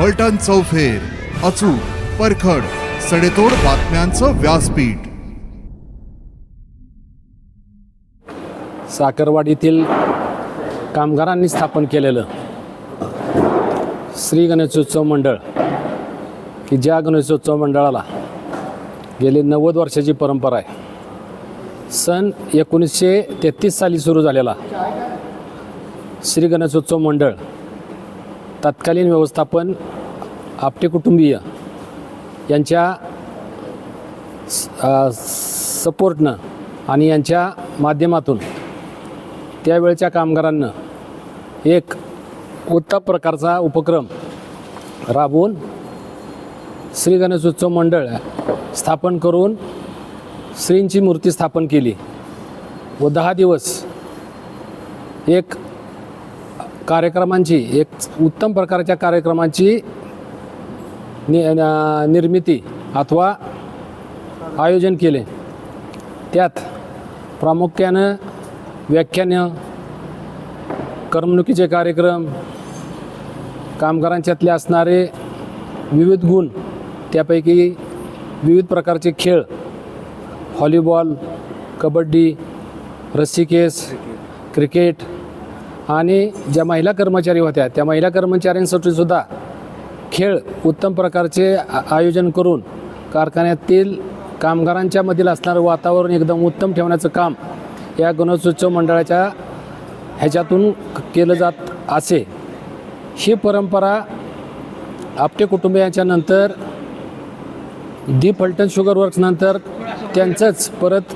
फलटण चौफेर अचूक परखड सडेतोड बातम्यांचं व्यासपीठ. साखरवाडीतील कामगारांनी स्थापन केलेलं श्री गणेशोत्सव मंडळ की ज्या गणेशोत्सव मंडळाला गेली नव्वद वर्षाची परंपरा आहे. सन एकोणीसशे तेहतीस साली सुरू झालेला श्री गणेशोत्सव मंडळ तत्कालीन व्यवस्थापन आपटे कुटुंबीय यांच्या सपोर्टनं आणि यांच्या माध्यमातून त्यावेळच्या कामगारांना एक उत्तम प्रकारचा उपक्रम राबवून श्री गणेशोत्सव मंडळ स्थापन करून श्रींची मूर्ती स्थापन केली व दहा दिवस एक कार्यक्रमांची एक उत्तम प्रकारच्या कार्यक्रमांची नि निर्मिती अथवा आयोजन केले. त्यात प्रामुख्यानं व्याख्यानं करमणुकीचे कार्यक्रम कामगारांच्यातले असणारे विविध गुण त्यापैकी विविध प्रकारचे खेळ व्हॉलीबॉल कबड्डी रस्सीकेस क्रिकेट आणि ज्या महिला कर्मचारी होत्या त्या महिला कर्मचाऱ्यांसाठी सुद्धा खेळ उत्तम प्रकारचे आ- आयोजन करून कारखान्यातील कामगारांच्या मधील असणारं वातावरण एकदम उत्तम ठेवण्याचं काम या गणेशोत्सव मंडळाच्या ह्याच्यातून केलं जात असे. ही परंपरा आपटे कुटुंबियांच्या नंतर दी फलटण शुगर वर्क्सनंतर त्यांचंच परत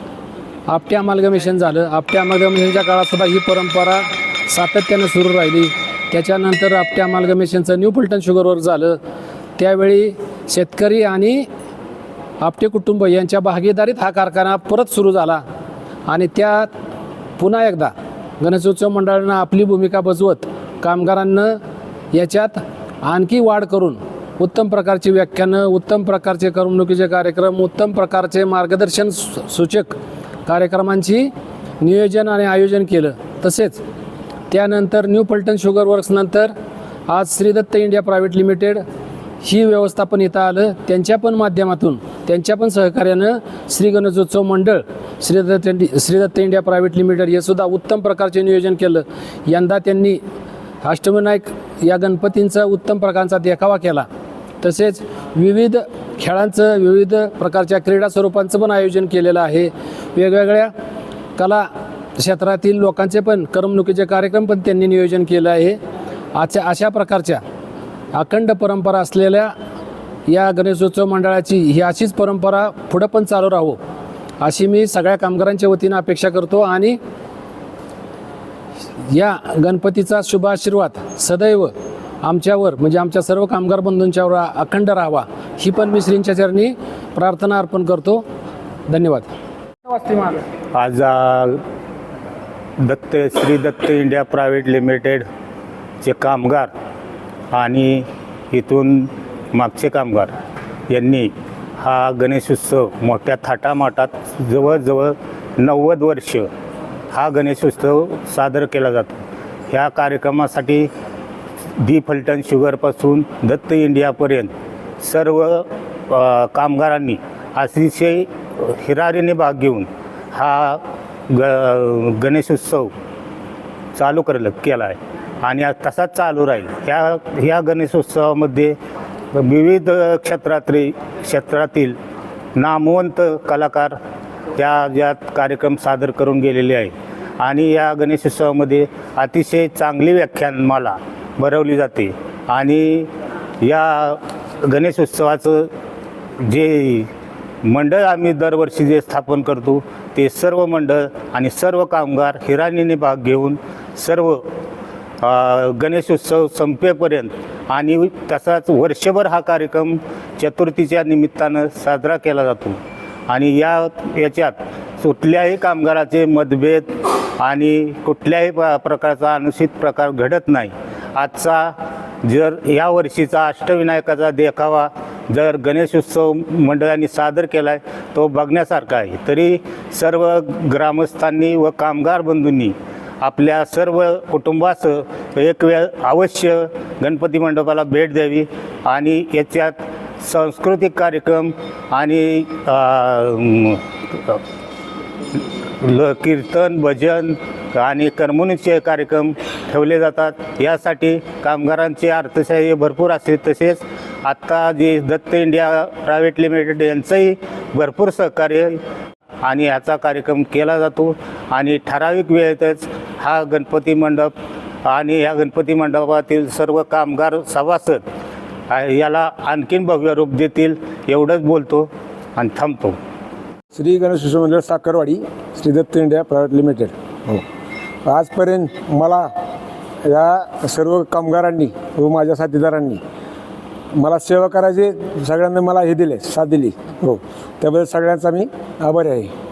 आपटे अमालगमेशन झालं. आपटे अमालगमेशनच्या काळात सुद्धा ही परंपरा सातत्यानं सुरू राहिली. त्याच्यानंतर आपट्या अमालगमेशनचं न्यू फलटण शुगरवर झालं. त्यावेळी शेतकरी आणि आपटे कुटुंब यांच्या भागीदारीत हा कारखाना परत सुरू झाला. आणि त्यात पुन्हा एकदा गणेशोत्सव मंडळानं आपली भूमिका बजवत कामगारांना याच्यात आणखी वाढ करून उत्तम प्रकारची व्याख्यानं उत्तम प्रकारचे करमणुकीचे कार्यक्रम उत्तम प्रकारचे मार्गदर्शन सूचक कार्यक्रमांची नियोजन आणि आयोजन केलं. तसेच त्यानंतर न्यू पल्टन शुगर वर्क्सनंतर आज श्रीदत्त इंडिया प्रायव्हेट लिमिटेड ही व्यवस्थापन इथं आलं. त्यांच्या पण माध्यमातून त्यांच्या पण सहकार्यानं श्री गणेशोत्सव मंडळ Shridatta Shridatta India private limited हे सुद्धा उत्तम प्रकारचे नियोजन केलं. यंदा त्यांनी अष्टविनायक या गणपतींचा उत्तम प्रकारचा देखावा केला. तसेच विविध खेळांचं विविध प्रकारच्या क्रीडा स्वरूपांचं पण आयोजन केलेलं आहे. वेगवेगळ्या कला क्षेत्रातील लोकांचे पण करमणुकीचे कार्यक्रम पण त्यांनी नियोजन केलं आहे. अशा अशा प्रकारच्या अखंड परंपरा असलेल्या या गणेशोत्सव मंडळाची ही अशीच परंपरा पुढं पण चालू राहो अशी मी सगळ्या कामगारांच्या वतीनं अपेक्षा करतो आणि या गणपतीचा शुभ आशीर्वाद सदैव आमच्यावर म्हणजे आमच्या सर्व कामगार बंधूंच्यावर अखंड राहावा ही पण मी श्रींच्या चरणी प्रार्थना अर्पण करतो. धन्यवाद. आज दत्त श्री दत्त इंडिया प्रायव्हेट लिमिटेडचे कामगार आणि इथून मागचे कामगार यांनी हा गणेशोत्सव मोठ्या थाटामाटात जवळजवळ नव्वद वर्ष हा गणेशोत्सव सादर केला जातो. ह्या कार्यक्रमासाठी दी फलटण शुगरपासून दत्त इंडियापर्यंत सर्व कामगारांनी अतिशय हिरारीने भाग घेऊन हा ग गणेशोत्सव चालू करलं केला आहे आणि आज तसाच चालू राहील. ह्या ह्या गणेशोत्सवामध्ये विविध क्षेत्रातील क्षेत्रातील नामवंत कलाकार त्या यात कार्यक्रम सादर करून गेलेले आहे आणि या गणेशोत्सवामध्ये अतिशय चांगली व्याख्यानमाला भरवली जाते. आणि या गणेशोत्सवाचं जे मंडळ आम्ही दरवर्षी जे स्थापन करतो ते सर्व मंडळ आणि सर्व कामगार हिराणीने भाग घेऊन सर्व गणेशोत्सव संपेपर्यंत आणि तसाच वर्षभर हा कार्यक्रम चतुर्थीच्या निमित्तानं साजरा केला जातो. आणि या याच्यात कुठल्याही कामगाराचे मतभेद आणि कुठल्याही प- प्रकारचा अनुचित प्रकार घडत नाही. आजचा जर या वर्षीचा अष्टविनायकाचा देखावा जर गणेशोत्सव मंडळांनी सादर केला आहे तो बघण्यासारखा आहे. तरी सर्व ग्रामस्थांनी व कामगार बंधूंनी आपल्या सर्व कुटुंबासह एक वेळ अवश्य गणपती मंडपाला भेट द्यावी आणि याच्यात सांस्कृतिक कार्यक्रम आणि ल कीर्तन भजन आणि करमणुकीचे कार्यक्रम ठेवले जातात. यासाठी कामगारांचे अर्थसहाय्य भरपूर असते तसेच आत्ता जे दत्त इंडिया प्रायव्हेट लिमिटेड यांचंही भरपूर सहकार्य आणि याचा कार्यक्रम केला जातो. आणि ठराविक वेळेतच हा गणपती मंडप आणि ह्या गणपती मंडपातील सर्व कामगार सभासद याला आणखीन भव्य रूप देतील एवढंच बोलतो आणि थांबतो. श्री गणेश शिशु मंडळ Sakharwadi Shri Datta India private limited. हो. आजपर्यंत मला या सर्व कामगारांनी व माझ्या साथीदारांनी मला सेवा करायची सगळ्यांनी मला हे दिले साथ दिली. हो. त्याबद्दल सगळ्यांचा मी आभारी आहे.